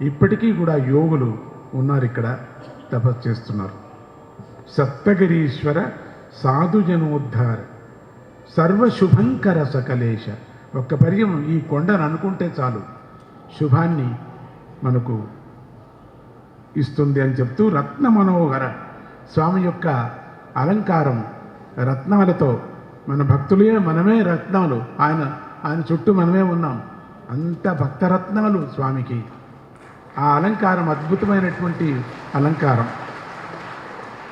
ఇప్పటికీ కూడా యోగులు ఉన్నారు ఇక్కడ తపస్సు చేస్తున్నారు. సప్తగిరీశ్వర సాధుజనోద్ధార సర్వశుభంకర సకలేశ. ఒక్క పర్యం ఈ కొండను అనుకుంటే చాలు. శుభాన్ని మనకు ఇస్తుంది అని చెప్తూ రత్న మనోహర స్వామి యొక్క అలంకారం రత్నాలతో మన భక్తులే మనమే రత్నాలు. ఆయన ఆయన చుట్టూ మనమే ఉన్నాం. అంత భక్తరత్నాలు స్వామికి. ఆ అలంకారం అద్భుతమైనటువంటి అలంకారం.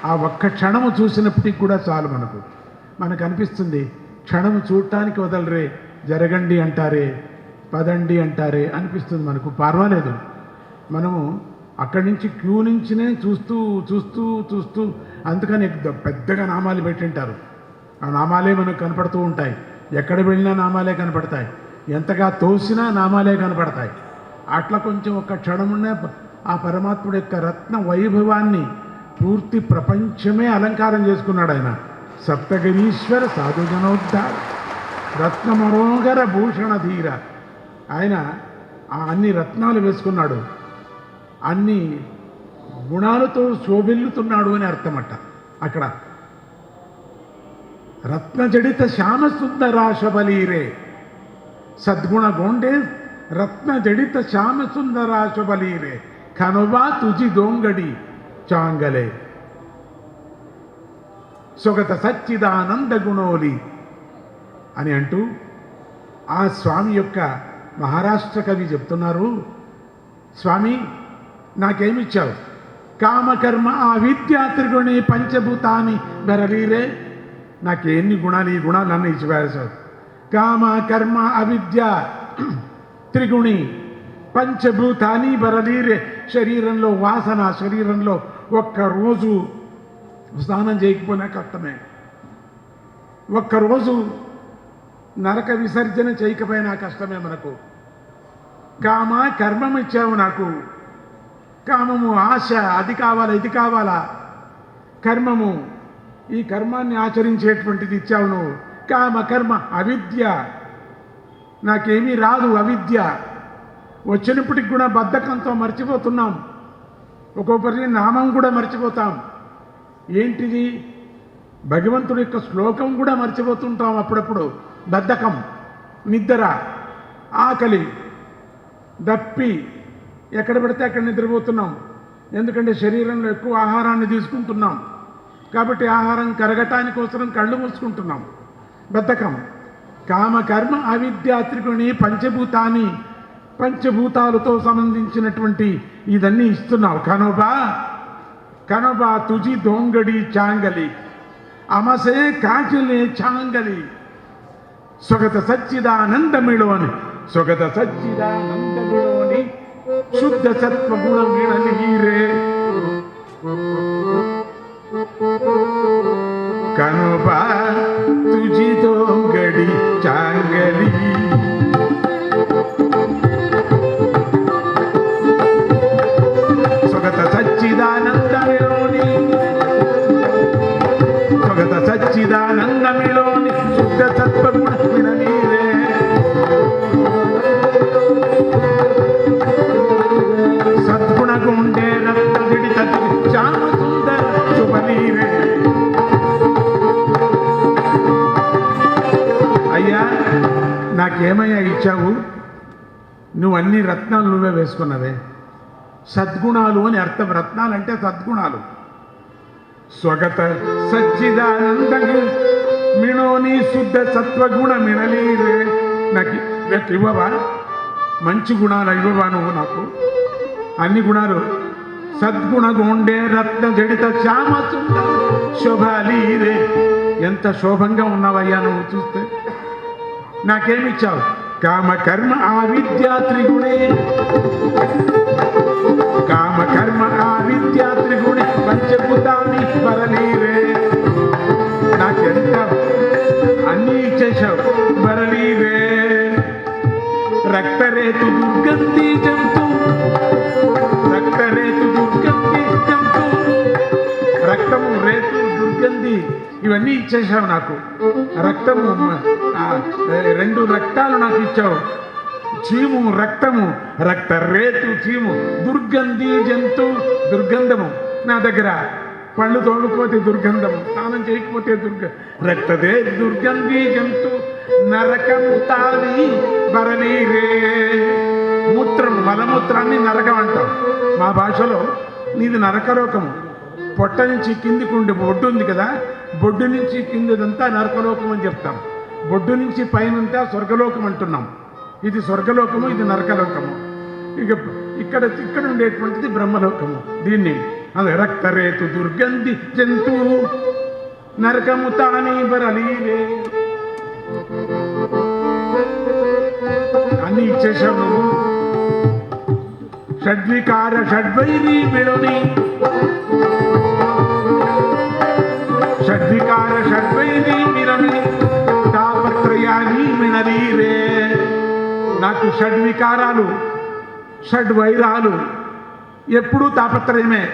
ఆ ఒక్క క్షణము చూసినప్పటికి కూడా చాలు మనకు. మనకు అనిపిస్తుంది క్షణము చూడటానికి వదలరే జరగండి అంటారే పదండి అంటారే అనిపిస్తుంది మనకు. పర్వాలేదు. మనము అక్కడి నుంచి క్యూ నుంచినే చూస్తూ చూస్తూ చూస్తూ అందుకని పెద్దగా నామాలు పెట్టింటారు. ఆ నామాలే మనకు కనపడుతూ ఉంటాయి. ఎక్కడ వెళ్ళినా నామాలే కనపడతాయి. ఎంతగా తోసినా నామాలే కనపడతాయి. అట్లా కొంచెం ఒక క్షణమున్న ఆ పరమాత్ముడు యొక్క రత్న వైభవాన్ని పూర్తి ప్రపంచమే అలంకారం చేసుకున్నాడు ఆయన. సప్తగిరీశ్వర సాధుజనోద్ధార రత్న మనోహర భూషణ ధీర. ఆయన ఆ అన్ని రత్నాలు వేసుకున్నాడు. అన్ని గుణాలతో శోభిల్లుతున్నాడు అని అర్థమట అక్కడ. రత్నజడిత శ్యామసుందరాశబలీరే సద్గుణ గోండే రత్నజడిత శ్యామసుందరాశబలీరే కనుబా తుజి దోంగడి చాంగలే. సొగత సచ్చిదానంద గుణోలి అని అంటూ ఆ స్వామి యొక్క మహారాష్ట్ర కవి చెప్తున్నారు స్వామి నాకేమిచ్చావు? కామకర్మ ఆ విద్యా త్రిగుణి పంచభూతాని బెరలీరే నాకు ఎన్ని గుణాలు? ఈ గుణాలు అన్నీ కామ కర్మ అవిద్య త్రిగుణి పంచభూతాని బరలీరే శరీరంలో వాసన శరీరంలో ఒక్కరోజు స్నానం చేయకపోయినా కష్టమే. ఒక్కరోజు నరక విసర్జన చేయకపోయినా కష్టమే మనకు. కామ కర్మం ఇచ్చావు నాకు. కామము ఆశ అది కావాలా ఇది కావాలా? కర్మము ఈ కర్మాన్ని ఆచరించేటువంటిది ఇచ్చావు నువ్వు. కామ కర్మ అవిద్య నాకేమీ రాదు అవిద్య. వచ్చినప్పటికి కూడా బద్ధకంతో మర్చిపోతున్నాం. ఒక్కొక్కరి నామం కూడా మర్చిపోతాం. ఏంటిది? భగవంతుడి యొక్క శ్లోకం కూడా మర్చిపోతుంటాం అప్పుడప్పుడు. బద్ధకం నిద్ర ఆకలి దప్పి. ఎక్కడ పడితే అక్కడ నిద్రపోతున్నాం. ఎందుకంటే శరీరంలో ఎక్కువ ఆహారాన్ని తీసుకుంటున్నాం. కాబట్టి ఆహారం కరగటానికి కోసం కళ్ళు మూసుకుంటున్నాం. బద్ధకం. కామకర్మ అవిద్య త్రిగుణి పంచభూతాన్ని పంచభూతాలతో సంబంధించినటువంటి ఇదన్నీ ఇస్తున్నావు. కనుబా కనుబా తుజి దోంగడి చాంగలి అమసే కాచులే చాంగలి. సుగత సచ్చిదానందమిళోని సుగత సచ్చిదానందమిళోని శుద్ధ సత్వగుణ వీణలీరే కనుబా సచ్చిదానందమిళోని శుద్ధ సత్వగుణ విననీరే సద్గుణ గుండే రక్త విడిత శ్యామ సుందర శుభనీరే అయ్యా నాకేమయ్యా ఇచ్చావు? నువ్వు అన్ని రత్నాలు నువ్వే వేసుకున్నవే. సద్గుణాలు అని అర్థం రత్నాలు అంటే సద్గుణాలు. స్వగత సచ్చిదానంద మిణోని శుద్ధ సత్వగుణ మిణలీరే నాకు నాకు ఇవ్వవా? మంచి గుణాలు ఇవ్వవా నువ్వు నాకు? అన్ని గుణాలు. సద్గుణ గుండే రత్న జడిత శ్యామ సుందర శోభాలీరే ఎంత శోభంగా ఉన్నావయ్యా నువ్వు చూస్తే. నాకేమిచ్చావు? కామ కర్మ ఆ విద్యా త్రిగుణే. కామ కర్మ ఆ విద్యా త్రిగుణే. పంచభూతాన్ని బరలీరే రక్తరేతు జంతు రక్తరేతు దుర్గంధి జంతు రక్తము రేతు దుర్గంధి ఇవన్నీ ఇచ్చేసావు నాకు. రక్తము రెండు రక్తాలు నాకు ఇచ్చావు. చీము రక్తము రక్త రేతు చీము దుర్గంధి జంతు దుర్గంధము. నా దగ్గర పళ్ళు తోడుకోతే దుర్గంధము స్నానం చేయకపోతే దుర్గ రక్తదే దుర్గంధి జంతు నరకము తాని బరనీరే మూత్రం మలమూత్రాన్ని నరకం అంటాం. మా భాషలో నీది నరకలోకము పొట్ట నుంచి కిందికి ఉండి బొడ్డు ఉంది కదా బొడ్డు నుంచి కిందిదంతా నరకలోకం అని చెప్తాం. బొడ్డు నుంచి పైనంతా స్వర్గలోకం అంటున్నాం. ఇది స్వర్గలోకము ఇది నరకలోకము. ఇక ఇక్కడ ఇక్కడ ఉండేటువంటిది బ్రహ్మలోకము. దీన్ని అది రక్తరేతు దుర్గంధి జంతువు నరకము తాని బరలీరే అన్ని ఇచ్చేసాము నువ్వు షడ్వికార షడ్వైరి విడని షడ్వికార షడ్వైరి మిరని తాపత్రయాన్ని మినరీరే నాకు షడ్వికారాలు షడ్వైరాలు ఎప్పుడూ తాపత్రయమే.